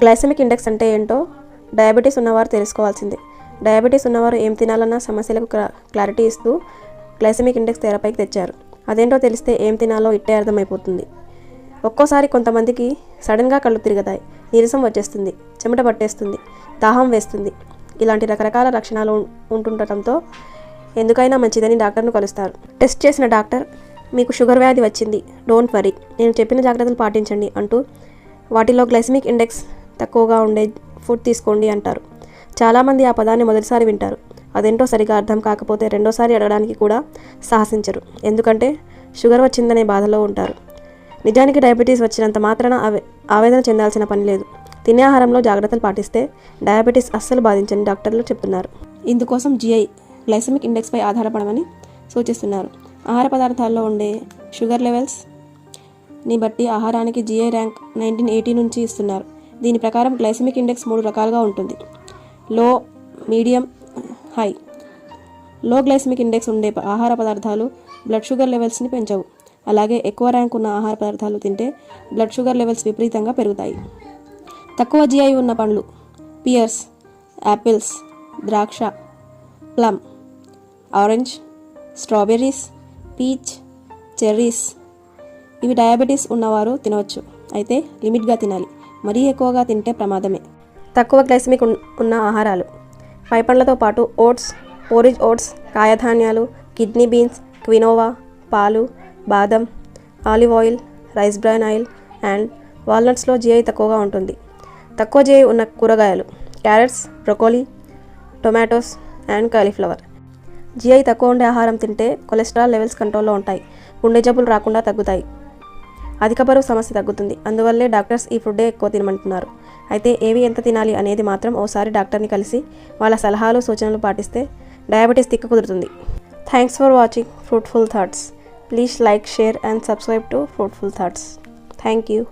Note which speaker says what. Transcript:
Speaker 1: Glycemic index అంటే ఏంటో diabetes ఉన్నవారు తెలుసుకోవాల్సిందే. డయాబెటీస్ ఉన్నవారు ఏం తినాలన్న సమస్యలకు క్లా- క్లారిటీ ఇస్తూ గ్లైసెమిక్ ఇండెక్స్ తెరపైకి తెచ్చారు. అదేంటో తెలిస్తే ఏం తినాలో ఇట్టే అర్థమైపోతుంది. ఒక్కోసారి కొంతమందికి సడన్గా కళ్ళు తిరుగుతాయి నీరసం వచ్చేస్తుంది చెమట పట్టేస్తుంది దాహం వేస్తుంది. ఇలాంటి రకరకాల లక్షణాలు ఉంటుండటంతో ఎందుకైనా మంచిదని డాక్టర్ను కలుస్తారు. టెస్ట్ చేసిన డాక్టర్ మీకు షుగర్ వ్యాధి వచ్చింది డోంట్ వరీ. నేను చెప్పిన జాగ్రత్తలు పాటించండి అంటూ వాటిలో గ్లైసమిక్ ఇండెక్స్ తక్కువగా ఉండే ఫుడ్ తీసుకోండి అంటారు. చాలామంది ఆ పదాన్ని మొదటిసారి వింటారు. అదేంటో సరిగా అర్థం కాకపోతే రెండోసారి అడగడానికి కూడా సాహసించరు. ఎందుకంటే షుగర్ వచ్చిందనే బాధలో ఉంటారు. నిజానికి డయాబెటీస్ వచ్చినంత మాత్రాన ఆవే ఆవేదన చెందాల్సిన పని లేదు. తినే ఆహారంలో జాగ్రత్తలు పాటిస్తే డయాబెటీస్ అస్సలు బాధించని డాక్టర్లు చెప్తున్నారు. ఇందుకోసం జిఐ గ్లైసమిక్ ఇండెక్స్పై ఆధారపడమని సూచిస్తున్నారు. ఆహార పదార్థాల్లో ఉండే షుగర్ లెవెల్స్ని బట్టి ఆహారానికి జిఐ ర్యాంక్ నైన్టీన్ ఎయిటీ నుంచి ఇస్తున్నారు. దీని ప్రకారం గ్లైసమిక్ ఇండెక్స్ మూడు రకాలుగా ఉంటుంది. Low medium high. Low glycemic index ఉండే ఆహార పదార్థాలు బ్లడ్ షుగర్ లెవెల్స్ని పెంచవు. అలాగే ఎక్కువ ర్యాంక్ ఉన్న ఆహార పదార్థాలు తింటే బ్లడ్ షుగర్ లెవెల్స్ విపరీతంగా పెరుగుతాయి. తక్కువ జిఐ ఉన్న పండ్లు పియర్స్ యాపిల్స్ ద్రాక్ష plum orange strawberries peach cherries. ఇవి డయాబెటీస్ ఉన్నవారు తినవచ్చు. అయితే లిమిట్గా తినాలి. మరీ ఎక్కువగా తింటే ప్రమాదమే. తక్కువ గ్లైసమిక్ ఉన్న ఆహారాలు. పై పండ్లతో పాటు ఓట్స్ ఓరిజ్ ఓట్స్ కాయధాన్యాలు కిడ్నీ బీన్స్ క్వినోవా పాలు బాదం olive oil rice bran oil and వాల్నట్స్లో GI తక్కువగా ఉంటుంది. తక్కువ జిఐ ఉన్న కూరగాయలు carrots broccoli tomatoes and cauliflower. GI తక్కువ ఉండే ఆహారం తింటే కొలెస్ట్రాల్ లెవెల్స్ కంట్రోల్లో ఉంటాయి. గుండె జబ్బులు రాకుండా తగ్గుతాయి. అధిక బరువు సమస్య తగ్గుతుంది. అందువల్లే డాక్టర్స్ ఈ ఫుడ్డే ఎక్కువ తినమంటున్నారు. అయితే ఏవి ఎంత తినాలి అనేది మాత్రం ఓసారి డాక్టర్ని కలిసి వాళ్ళ సలహాలు సూచనలు పాటిస్తే డయాబెటీస్ తిక్క కుదురుతుంది. Thanks for watching fruitful thoughts. Please like share and subscribe to fruitful thoughts. Thank you.